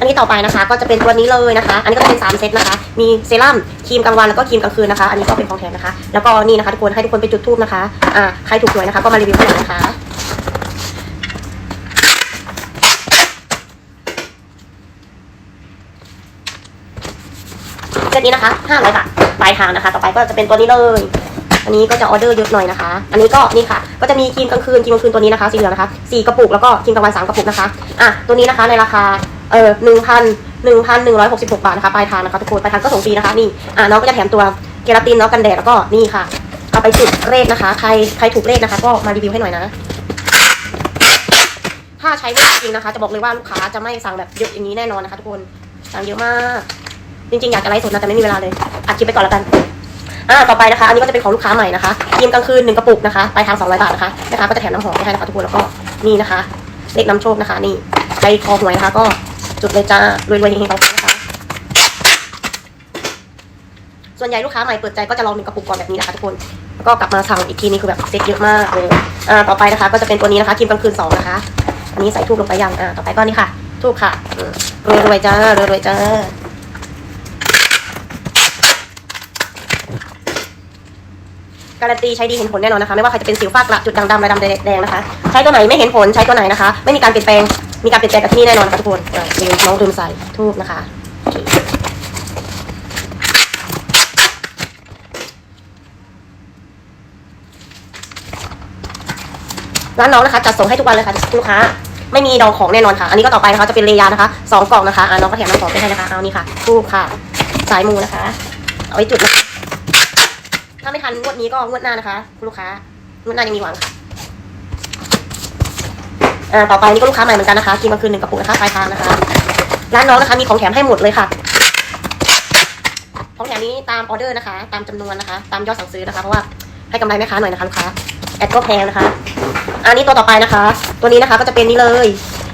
อันนี้ต่อไปนะคะ ก็จะเป็นตัวนี้เลยนะคะ อันนี้ก็จะเป็น3เซตนะคะ มีเซรั่มครีมกลางวันแล้วก็ครีมกลางคืนนะคะ อันนี้ก็เป็นของแถมนะคะ แล้วก็นี่นะคะทุกคนให้ทุกคนไปจุดทูบนะคะ อ่าใครถูกหวยนะคะ ก็มารีวิวให้หน่อยนะคะเซตนี้นะคะ500บาทปลายทางนะคะ ต่อไปก็จะเป็นตัวนี้เลย อันนี้ก็จะออเดอร์เยอะหน่อยนะคะ อันนี้ก็นี่ค่ะ ก็จะมีครีมกลางคืนครีมกลางคืนตัวนี้นะคะสีเหลืองนะคะ4กระปุกแล้วก็ครีมกลางวัน3กระปุกนะคะ อะตัวนี้นะคะในราคา เออหนึ่งพันหนึ่งพันหนึ่งร้อยหกสิบหกบาทนะคะปลายทางนะคะทุกคนปลายทางก็ส่งฟรีนะคะนี่อะน้องก็จะแถมตัวเกลาตินเนาะกันแดดแล้วก็นี่ค่ะ เอาไปจุดเลขนะคะ ใครใครถูกเลขนะคะ ก็มารีวิวให้หน่อยนะ ถ้าใช้ไม่จริงนะคะ จะบอกเลยว่าลูกค้าจะไม่สั่งแบบเยอะอย่างนี้แน่นอนนะคะ ทุกคนสั่งเยอะมาก จริงๆอยากจะไลฟ์สดนะแต่ไม่มีเวลาเลยอัดคลิปไปก่อนแล้วกันอ่าต่อไปนะคะ อันนี้ก็จะเป็นของลูกค้าใหม่นะคะครีมกลางคืนหนึ่งกระปุกนะคะปลายทาง200บาทนะคะนะคะก็จะแถมน้ำหอมให้นะคะทุกคนแล้วก็นี่นะคะ เลขนำโชคนะคะ นี่ใครคอหวยนะคะก็ จุดเลยจ้ารวยๆเฮงๆปังๆนะคะส่วนใหญ่ลูกค้าใหม่เปิดใจก็จะลองหนึ่งกระปุกก่อนแบบนี้นะคะทุกคนแล้วก็กลับมาสั่งอีกทีนี้คือแบบเซ็ตเยอะมากเลยอ่าต่อไปนะคะ ก็จะเป็นตัวนี้นะคะครีมกลางคืนสองนะคะอันนี้ใส่ทูบลงไปยังอ่าต่อไปก็นี่ค่ะทูบค่ะอืมรวยๆจ้ารวยๆจ้าการันตีใช้ดีเห็นผลแน่นอนนะคะ ไม่ว่าใครจะเป็นสิวฝ้ากระจุดด่างดำระดำแดงนะคะ ใช้ตัวไหนไม่เห็นผลใช้ตัวไหนนะคะ ไม่มีการเปลี่ยนแปลง มีการเปลี่ยนแปลงกับที่นี่แน่นอนนะคะทุกคนอะลืมน้องลืมใส่ทูบนะคะร้านน้องนะคะจัดส่งให้ทุกวันเลยค่ะลูกค้า ไม่มีดองของแน่นอนค่ะ อันนี้ก็ต่อไปนะคะจะเป็นเลยานะคะสองกล่องนะคะอ่าน้องก็แถมน้ำหอมไปให้นะคะเอานี่ค่ะทูบค่ะ สายมูนะคะ เอาไว้จุดนะคะถ้าไม่ทันงวดนี้ก็งวดหน้านะคะคุณลูกค้างวดหน้ายังมีหวังค่ะ อ่าต่อไปนี่ก็ลูกค้าใหม่เหมือนกันนะคะกินมาคืนหนึ่งกระปุกนะคะปลายทางนะคะ ร้านน้องนะคะมีของแถมให้หมดเลยค่ะ ของแถมนี้ตามออเดอร์นะคะ ตามจำนวนนะคะ ตามยอดสั่งซื้อนะคะเพราะว่าให้กำไรแม่ค้าหน่อยนะคะลูกค้าแอดก็แพงนะคะ อันนี้ตัวต่อไปนะคะ ตัวนี้นะคะก็จะเป็นนี่เลย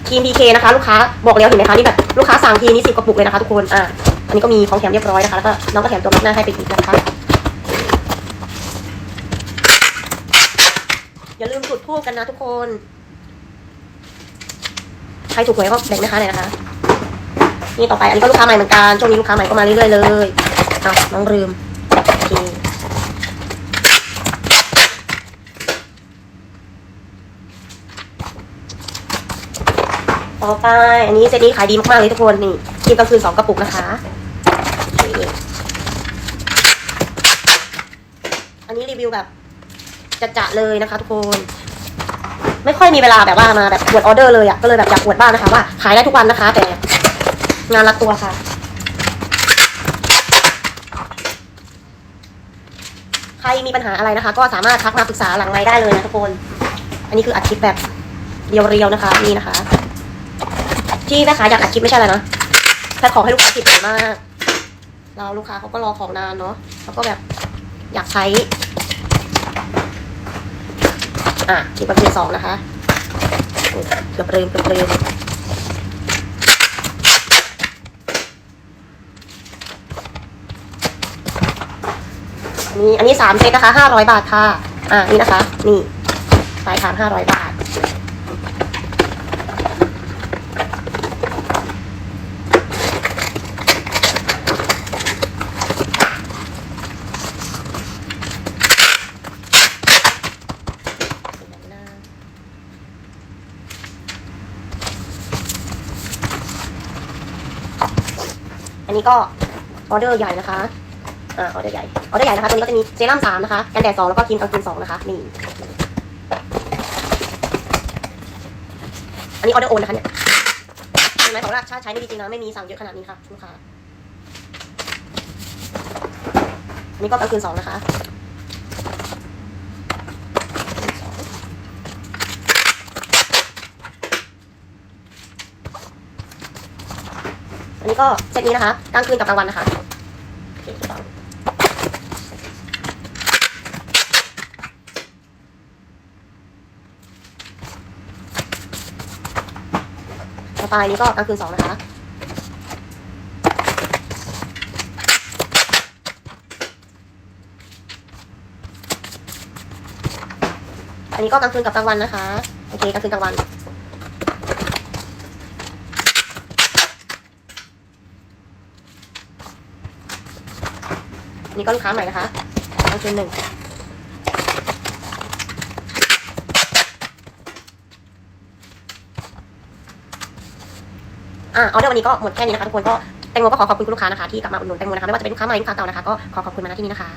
ครีมพีเคนะคะ ลูกค้าบอกแล้วเห็นไหมคะนี่แบบลูกค้าสั่งทีนี้สิบกระปุกเลยนะคะทุกคนอ่าอันนี้ก็มีของแถมเรียบร้อยนะคะแล้วก็น้องก็แถมตัวมัดหน้าให้ไปอีกนะคะอย่าลืมจุดทูบกันนะทุกคน ครถูกหวยก็แบ่งแม่ค้าหน่อยนะคะ นี่ต่อไปอันนี้ก็ลูกค้าใหม่เหมือนกัน ช่วงนี้ลูกค้าใหม่ก็มาเรื่อยๆเลยอะน้องลืมโอเคต่อไป อันนี้เซตนี้ขายดีมากๆเลยทุกคนนี่กินกลางคืนสองกระปุกนะคะ อันนี้รีวิวแบบจะจะๆเลยนะคะทุกคน ไม่ค่อยมีเวลาแบบว่ามาแบบกวดออเดอร์เลยอะ่ะก็เลยแบบอยากกวดบ้างนะคะว่าขายได้ทุกวันนะคะ แต่งานรัดตัวค่ะ ใครมีปัญหาอะไรนะคะ ก็สามารถทักมาปรึกษาหลังไมค์ได้เลยนะทุกคน อันนี้คืออัดคลิปแบบเรียวๆนะคะนี่นะคะ ที่แม่ค้าอยากอัดคลิปไม่ใช่อะไรนะแค่ขอให้ลูกค้าติดใจมากเราลูกค้าเขาก็รอของนานเนาะเขาก็แบบอยากใช้ อะคลิปประเภทสองนะคะเกือบลืมเกือบลืมนี่อันนี้สามเซตนะคะห้าร้อยบาทค่ะ อะนี่นะคะ นี่สายทางห้าร้อยบาท อันนี้ก็ออเดอร์ใหญ่นะคะอ่าออเดอร์ใหญ่ออเดอร์ใหญ่นะคะตัวนี้ก็จะมีเซรั่มสามนะคะกันแดดสองแล้วก็ครีมกลางคืนสองนะคะนี่อันนี้ออเดอร์โอนนะคะเนี่ยเห็นไหมของราชาใช้ไม่ดีจริงนะไม่มีสั่งเยอะขนาดนี้ค่ะลูกค้าอันนี้ก็กลางคืนสองนะคะ อันนี้ก็เซตนี้นะคะกลางคืนกับกลางวันนะคะโอเคถูกต้องต่อไปนี้ก็กลางคืนสองนะคะอันนี้ก็กลางคืนกับกลางวันนะคะ โอเคกลางคืนกลางวัน นี่ก็ลูกค้าใหม่นะคะกาชุดหนึ่งอะออเดอร์วันนี้ก็หมดแค่นี้นะคะทุกคนก็แตงโมก็ขอขอบคุณคุณลูกค้านะคะที่กลับมาอุดหนุนแตงโมนะคะไม่ว่าจะเป็นลูกค้าใหม่ลูกค้าเก่านะคะก็ขอขอบคุณมาณที่นี้นะคะ